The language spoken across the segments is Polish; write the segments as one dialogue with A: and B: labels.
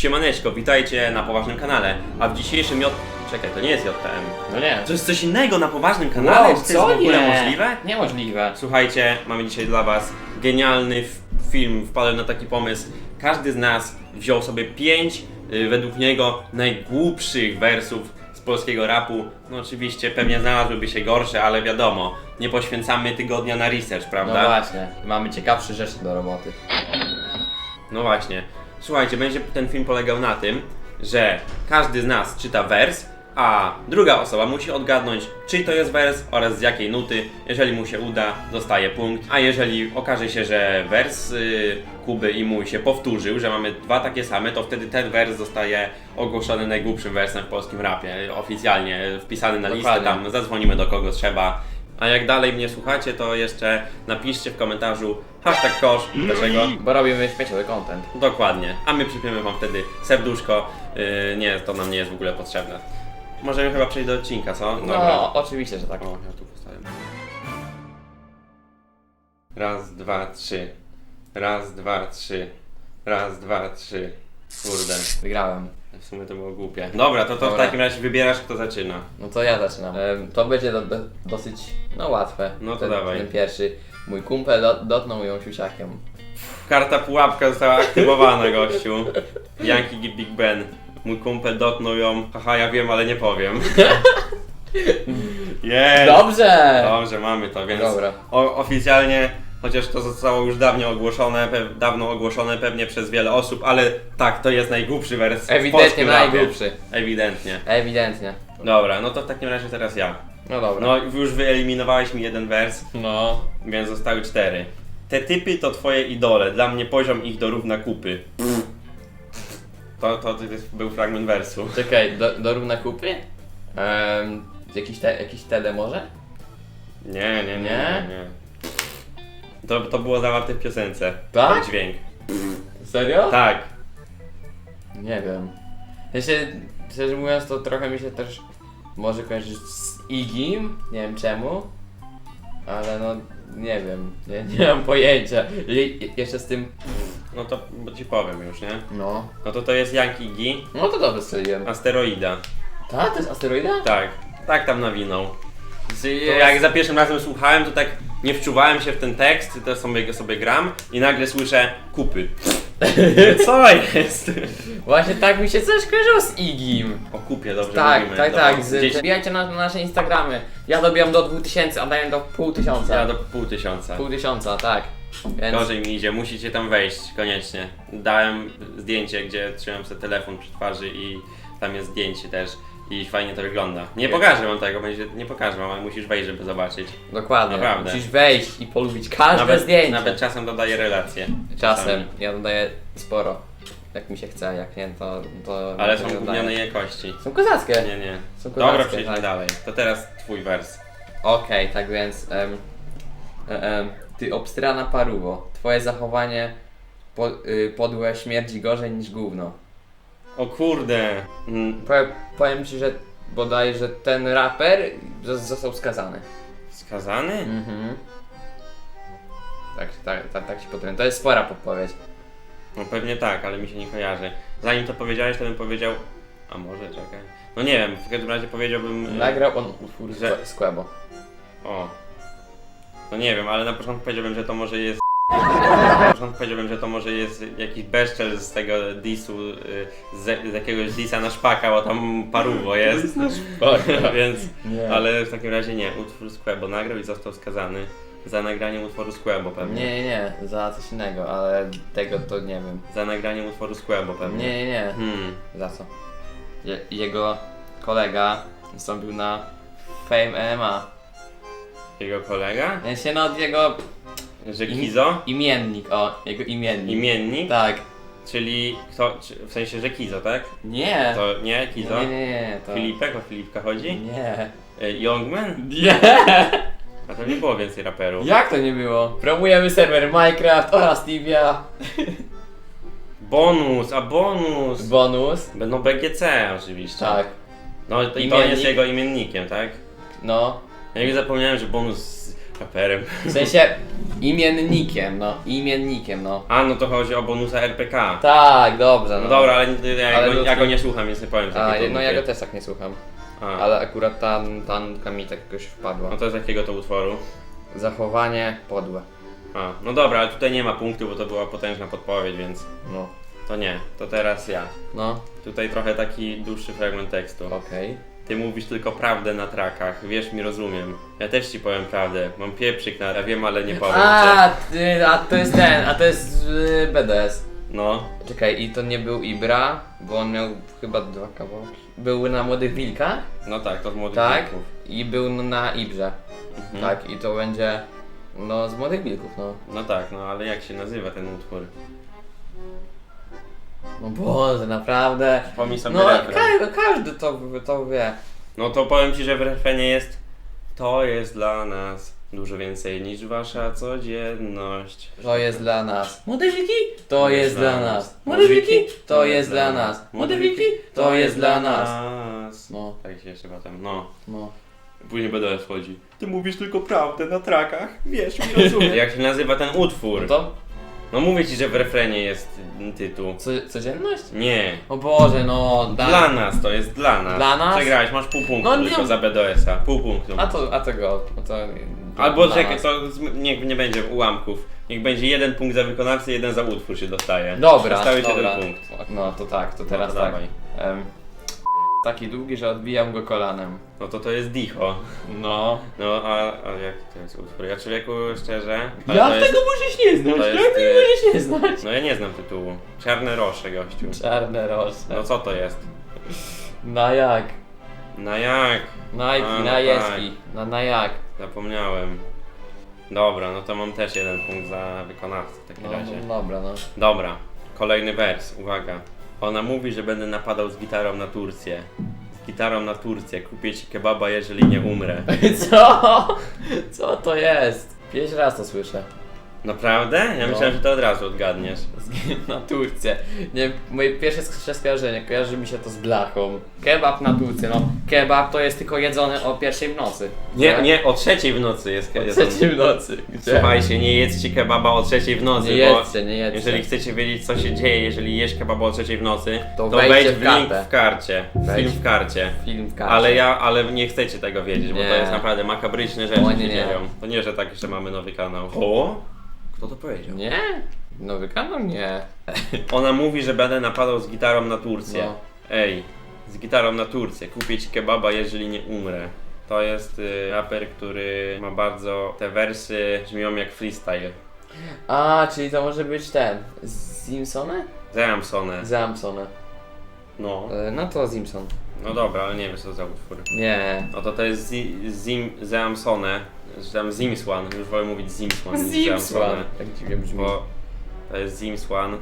A: Siemaneczko, witajcie na poważnym kanale. A w dzisiejszym J... Czekaj, to nie jest JTM.
B: No nie.
A: To jest coś innego na poważnym kanale?
B: Wow,
A: Czy to jest w ogóle
B: nie?
A: możliwe?
B: Niemożliwe.
A: Słuchajcie, mamy dzisiaj dla Was genialny f- film. Wpadłem na taki pomysł. Każdy z nas wziął sobie pięć, y, według niego, najgłupszych wersów z polskiego rapu. No oczywiście, pewnie znalazłyby się gorsze, ale wiadomo, nie poświęcamy tygodnia na research,
B: No
A: prawda?
B: właśnie. Mamy ciekawsze rzeczy do roboty.
A: No właśnie. Słuchajcie, będzie ten film polegał na tym, że każdy z nas czyta wers, a druga osoba musi odgadnąć, czy to jest wers oraz z jakiej nuty. Jeżeli mu się uda, dostaje punkt. A jeżeli okaże się, że wers y, Kuby i mój się powtórzył, że mamy dwa takie same, to wtedy ten wers zostaje ogłoszony najgłupszym wersem w polskim rapie. Oficjalnie wpisany na listę,
B: Dokładnie.
A: tam zadzwonimy do kogo trzeba. A jak dalej mnie słuchacie, to jeszcze napiszcie w komentarzu hashtag kosz. Dlaczego?
B: Bo robimy śmieciowy content.
A: Dokładnie. A my przypiemy wam wtedy serduszko. Yy, nie, to nam nie jest w ogóle potrzebne. Możemy chyba przejść do odcinka, co?
B: No, oczywiście, że tak.
A: O, ja tu postawię. Raz, dwa, trzy. Raz, dwa, trzy. Raz, dwa, trzy. Kurde,
B: Wygrałem.
A: w sumie to było głupie. Dobra, to, to w
B: Dobra.
A: takim razie wybierasz, kto zaczyna.
B: No to ja zaczynam. Em, to będzie do, do, dosyć, no łatwe.
A: No to
B: ten,
A: dawaj.
B: Ten pierwszy. Mój kumpel do, dotknął ją siusiakiem.
A: Karta pułapka została aktywowana, gościu. Yankee Big Ben. Mój kumpel dotknął ją. Haha, ja wiem, ale nie powiem. Jest!
B: Dobrze!
A: Dobrze, mamy to, więc
B: Dobra.
A: o, oficjalnie, chociaż to zostało już dawno ogłoszone, dawno ogłoszone pewnie przez wiele osób, ale tak, to jest najgłupszy wers
B: Ewidentnie najgłupszy.
A: Ewidentnie.
B: Ewidentnie.
A: Dobra, no to w takim razie teraz ja.
B: No dobra.
A: No już wyeliminowałeś mi jeden wers,
B: No.
A: więc zostały cztery. Te typy to twoje idole, dla mnie poziom ich dorówna kupy. To, to, był fragment wersu.
B: Czekaj, do, do równa kupy? Um, jakiś, te, jakiś TD może?
A: Nie, nie, nie,
B: Nie?
A: nie. To, to było zawarte w piosence.
B: Tak?
A: Ten dźwięk.
B: Serio?
A: Tak.
B: Nie wiem. Ja się, szczerze mówiąc, to trochę mi się też może kojarzyć z Igim, nie wiem czemu, ale no nie wiem, nie, nie mam pojęcia. I, jeszcze z tym,
A: No to bo ci powiem już, nie?
B: no,
A: No to to jest Yankee Gi,
B: no to dobrze strzeliłem.
A: asteroida.
B: Ta, to jest asteroida?
A: Tak, tak tam nawinął. Z, jak za pierwszym razem słuchałem, to tak nie wczuwałem się w ten tekst, to sobie, sobie gram i nagle słyszę kupy. Co jest?
B: Właśnie tak mi się coś kojarzyło z Igim.
A: O kupie dobrze
B: Tak,
A: mówimy.
B: tak,
A: Dobra.
B: tak. Z,
A: Gdzieś,
B: wbijajcie na, na nasze Instagramy. Ja dobijam do 2000, a daję do pół tysiąca.
A: ja do pół tysiąca.
B: Pół tysiąca, tak. Więc
A: Gorzej mi idzie, musicie tam wejść, koniecznie. Dałem zdjęcie, gdzie trzymam sobie telefon przy twarzy i tam jest zdjęcie też i fajnie to wygląda. Nie pokażę wam tego, będzie, nie pokażę wam, ale musisz wejść, żeby zobaczyć.
B: dokładnie.
A: Naprawdę.
B: Musisz wejść i polubić każde
A: Nawet,
B: zdjęcie.
A: nawet czasem dodaję relacje.
B: Czasem. Ja dodaję sporo. Jak mi się chce, jak nie, to. to
A: Ale są gównianej jakości.
B: Są kozackie.
A: Nie, nie.
B: Są
A: Dobra,
B: kozackie,
A: przejdźmy
B: tak.
A: dalej. To teraz twój wers.
B: Okej, tak więc. e, em, ty obstrana paruwo. Twoje zachowanie po, y, podłe śmierdzi gorzej niż gówno.
A: O kurde. Mm,
B: Powiem, powiem ci, że bodaj, że ten raper z- został skazany.
A: Skazany?
B: Mhm. Tak, tak, tak, tak ci powiem. To jest spora podpowiedź.
A: No pewnie tak, ale mi się nie kojarzy. Zanim to powiedziałeś, to bym powiedział... A może, czekaj. No nie wiem, w każdym razie powiedziałbym... y,
B: Nagrał on utwór
A: Że-
B: z Kłebo.
A: O. No nie wiem, ale na początku powiedziałbym, że to może jest. Na początku powiedziałbym, że to może jest jakiś beszczel z tego disu, y, z, z jakiegoś disa na szpaka, bo tam paruwo jest. Więc,
B: Nie.
A: ale w takim razie nie, utwór Squebo nagrał i został skazany za nagranie utworu Squebo pewnie.
B: Nie, nie, nie, za coś innego, ale tego to nie wiem.
A: Za nagranie utworu Squebo pewnie.
B: Nie, nie, nie.
A: Hmm.
B: Za co? Je, jego kolega wystąpił na Fame MMA.
A: Jego kolega?
B: Więc się no od jego
A: Że Kizo?
B: imiennik, o, jego imiennik.
A: Imiennik?
B: Tak.
A: Czyli kto, czy- w sensie, że Kizo, tak?
B: Nie.
A: To nie Kizo?
B: Nie, nie, nie, to...
A: Filipek, o Filipka chodzi?
B: Nie.
A: Y, Youngman?
B: Nie.
A: A to nie było więcej raperów.
B: Jak to nie było? Promujemy serwer Minecraft oraz Tibia.
A: Bonus, a bonus!
B: Bonus.
A: Będą BGC oczywiście.
B: Tak.
A: No to, i to
B: Imiennik.
A: jest jego imiennikiem, tak?
B: No.
A: Ja już zapomniałem, że bonus Raperem.
B: W sensie imiennikiem, no, imiennikiem, no.
A: A, no to chodzi o bonusa RPK.
B: Tak, dobrze, no.
A: No dobra, ale nie- ja,
B: Ale
A: go, ja
B: ludzki-
A: go nie słucham, więc nie powiem
B: A, no ja go też tak nie słucham.
A: A,
B: Ale akurat ta, ta nutka mi tak jakoś wpadła.
A: No to z jakiego to utworu?
B: Zachowanie podłe.
A: A, no dobra, ale tutaj nie ma punktu, bo to była potężna podpowiedź, więc
B: No.
A: to nie. To teraz ja.
B: No,
A: Tutaj trochę taki dłuższy fragment tekstu.
B: okej.
A: Ty mówisz tylko prawdę na trakach, wiesz mi, rozumiem. Ja też ci powiem prawdę, mam pieprzyk na, ja wiem, ale nie powiem
B: A, ty, a to jest ten, a to jest y, BDS.
A: No,
B: Czekaj, i to nie był Ibra, bo on miał chyba dwa kawałki. Był na Młodych Wilkach,
A: no tak, to z młodych
B: tak?
A: wilków.
B: I był na Ibrze,
A: Mhm.
B: tak? I to będzie, no, z Młodych Wilków, no.
A: No tak, no ale jak się nazywa ten utwór?
B: No Boże, naprawdę.
A: Sobie
B: No,
A: refren.
B: każdy to, to wie.
A: No to powiem ci, że w refrenie jest To jest dla nas dużo więcej niż wasza codzienność.
B: To jest dla nas. Młode wilki? To jest dla nas. Młode wilki? To jest dla nas. Młode wilki? To jest dla nas. No,
A: Tak się jeszcze potem, no.
B: no.
A: Później będę wchodzi. Ty mówisz tylko prawdę na trakach, wiesz mi, rozumiem. Jak się nazywa ten utwór?
B: No to
A: No mówię ci, że w refrenie jest tytuł.
B: co, codzienność?
A: Nie.
B: O Boże, no. Da...
A: Dla nas, to jest dla nas.
B: Dla nas?
A: Przegrałeś, masz pół punktu
B: No nie-
A: tylko za BDS-a. Pół punktu.
B: A to, a to go. A to,
A: Albo
B: dla
A: czekaj,
B: nas.
A: to z- niech nie będzie ułamków. Niech będzie jeden punkt za wykonawcę, jeden za utwór się dostaje.
B: Dobra,
A: Dostałeś
B: dobra.
A: jeden punkt.
B: No to tak, to teraz
A: to
B: tak.
A: dawaj.
B: Em, taki długi, że odbijam go kolanem.
A: No to to jest Dicho.
B: No.
A: No a, a jak to jest utwór? Ja człowieku szczerze. ale
B: Jak
A: to jest,
B: tego możesz nie znać?
A: to
B: Jak
A: jest,
B: tego
A: y-
B: możesz nie znać?
A: No ja nie znam tytułu. Czarne rosze, gościu.
B: Czarne roże.
A: No co to jest?
B: Na jak?
A: Na jak?
B: Nike,
A: A, no
B: na jeski. Na, na jak?
A: Zapomniałem. Dobra, no to mam też jeden punkt za wykonawcę w takim
B: No,
A: razie.
B: no dobra, no.
A: Dobra, kolejny wers, uwaga. Ona mówi, że będę napadał z gitarą na Turcję. Z gitarą na Turcję, kupię ci kebaba, jeżeli nie umrę.
B: Co? Co to jest? Pierwszy raz to słyszę.
A: Naprawdę? Ja
B: No.
A: myślałem, że to od razu odgadniesz.
B: Z- Na Turcję. Nie, moje pierwsze sk- skojarzenie, kojarzy mi się to z blachą. Kebab na Turcję, no. Kebab to jest tylko jedzony o pierwszej w nocy.
A: Nie,
B: Tak?
A: nie, o trzeciej w nocy jest
B: O
A: jest
B: trzeciej w nocy. Gdzie?
A: Słuchajcie, nie jedzcie kebaba o trzeciej w nocy,
B: Nie
A: bo
B: jedzcie, nie jedzcie.
A: jeżeli chcecie wiedzieć co się dzieje, jeżeli jesz kebaba o trzeciej w nocy,
B: To
A: to,
B: wejdźcie
A: wejdź
B: w
A: w link
B: kartę.
A: w karcie.
B: Wejdź.
A: Film w karcie.
B: Film w karcie.
A: Ale ja, ale nie chcecie tego wiedzieć, bo
B: Nie.
A: to jest naprawdę makabryczne rzeczy
B: O,
A: się
B: nie, nie.
A: dzieją. To nie, że tak jeszcze mamy nowy kanał. O? Kto to powiedział?
B: Nie? Nowy kanał? Nie.
A: Ona mówi, że będę napadał z gitarą na Turcję.
B: No.
A: Ej, z gitarą na Turcję. Kupię ci kebaba, jeżeli nie umrę. To jest y, raper, który ma bardzo... Te wersy brzmią jak freestyle.
B: A, czyli to może być ten. Zimsone?
A: Zamsone.
B: Zamsone.
A: No.
B: E, No to Zimson.
A: No dobra, ale nie wiem co to za utwór.
B: Nie.
A: No to to jest Zi- Zim... Zamsone. Że tam Zimswan. Już wolę mówić Zimswan niż. Zamsone.
B: Tak dziwnie brzmi.
A: Bo to jest Zimswan.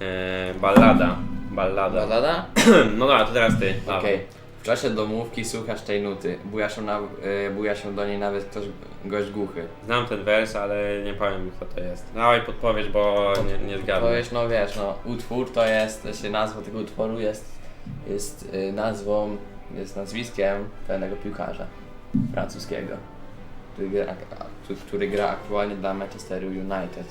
A: E, ballada. Ballada.
B: Balada?
A: No dobra, to teraz ty.
B: Okej. W czasie domówki słuchasz tej nuty. Buja się, na, y, buja się do niej nawet ktoś, gość głuchy.
A: Znam ten wers, ale nie powiem kto to jest. Dawaj podpowiedź, bo nie, nie
B: To
A: zgadnę.
B: jest, no wiesz, no, utwór to jest, się nazwa tego utworu jest, jest y, nazwą, jest nazwiskiem pewnego piłkarza francuskiego, który gra, który gra aktualnie dla Manchesteru United.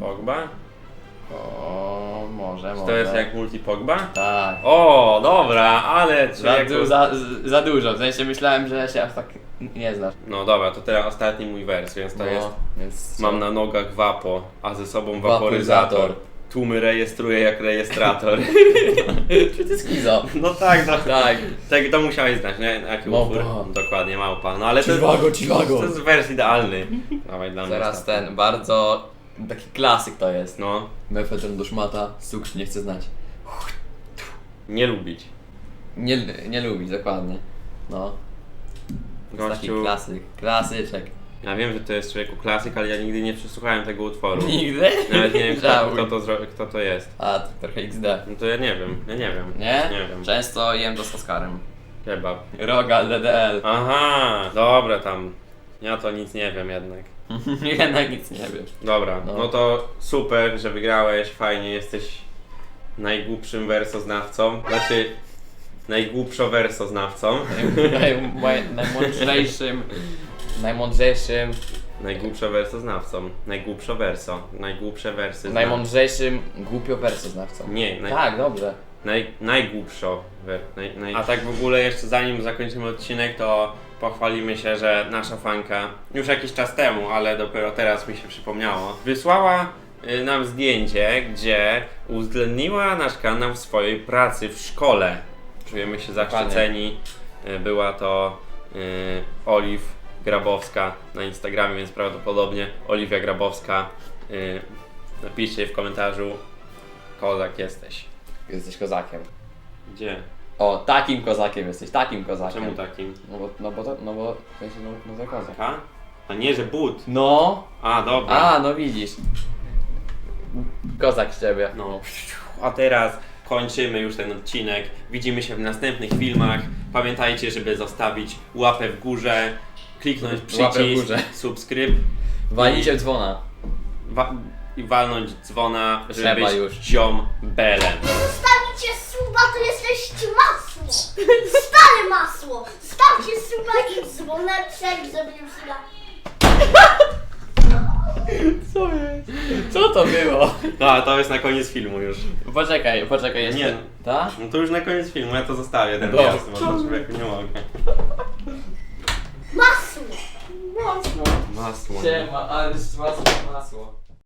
A: Pogba?
B: O, może, może.
A: to jest jak multi Pogba?
B: Tak.
A: O, dobra, ale
B: Za,
A: człowieku...
B: du, za, za dużo, w sensie myślałem, że się aż tak nie znasz.
A: No dobra, to teraz ostatni mój wers, więc to
B: No,
A: jest...
B: Więc
A: Mam na nogach wapo, a ze sobą
B: Waporyzator.
A: waporyzator. Tłumy rejestruję jak rejestrator.
B: Czy ty skizo?
A: No tak, no.
B: Tak.
A: Tak, to musiałeś znać, nie? Jaki
B: Małpa.
A: utwór? Dokładnie, małpa. No ale to,
B: Ciwago, ciwago.
A: to jest wers idealny. Dawaj dla mnie
B: Teraz
A: ostatni.
B: ten, bardzo taki klasyk to jest.
A: No,
B: Mefedron do szmata, suksz nie chce znać.
A: nie lubić.
B: Nie, nie lubi, dokładnie. No, to jest taki
A: Gościu,
B: klasyk, klasyczek.
A: Ja wiem, że to jest człowieku klasyk, ale ja nigdy nie przesłuchałem tego utworu.
B: Nigdy?
A: Nawet nie wiem, kto,
B: Żałuj.
A: kto, to, zro- kto to jest.
B: A, to trochę XD.
A: No to ja nie wiem, ja nie wiem.
B: Nie?
A: Nie wiem.
B: Często jem to z Oskarem.
A: Kebab.
B: Rogal DDL.
A: Aha, dobra tam. Ja to nic nie wiem jednak.
B: Jednak nic nie wiem.
A: Dobra,
B: No.
A: no. to super, że wygrałeś, fajnie, jesteś najgłupszym wersoznawcą. Znaczy, najgłupszowersoznawcą,
B: Naj, moj- najmądrzejszym, najmądrzejszym,
A: najgłupszowersoznawcą, najgłupszowerso, najgłupsze wersy. zna-
B: najmądrzejszym głupiowersoznawcą.
A: Nie, naj,
B: Tak, dobrze.
A: naj, najgłupszo. wer- Naj, naj... A tak w ogóle jeszcze zanim zakończymy odcinek, to pochwalimy się, że nasza fanka już jakiś czas temu, ale dopiero teraz mi się przypomniało, wysłała y, nam zdjęcie, gdzie uwzględniła nasz kanał w swojej pracy w szkole. Czujemy się zaszczyceni. Y, Była to y, Oliw Grabowska na Instagramie, więc prawdopodobnie Oliwia Grabowska. Y, napiszcie w komentarzu, kozak jesteś.
B: Jesteś kozakiem.
A: Gdzie?
B: O, takim kozakiem jesteś, takim kozakiem.
A: Czemu takim?
B: No bo, no bo to, no bo, w sensie, no, no to kozak.
A: Taka? A nie, że but.
B: No,
A: A, dobra.
B: a, no widzisz. Kozak z ciebie.
A: No. A teraz kończymy już ten odcinek. Widzimy się w następnych filmach. Pamiętajcie, żeby zostawić łapę w górze, kliknąć
B: Łapę w
A: przycisk,
B: górze.
A: subskryb
B: Walnijcie w dzwona.
A: wa- i walnąć dzwona, żeby
B: Trzeba
A: być
B: już.
A: ziom belem.
C: Stawicie suba, to jesteście masło! Stare masło! Stawcie suba i dzwoneczek, żeby już na...
B: Co jest? Co to było?
A: No, a to jest na koniec filmu już.
B: Poczekaj, poczekaj jeszcze.
A: Nie.
B: Ta?
A: No to już na koniec filmu, ja to zostawię, ten
B: Dobra.
A: wjazd, bo to nie mogę.
C: Masło.
B: Masło.
A: Masło.
B: Siema, ale masło, masło.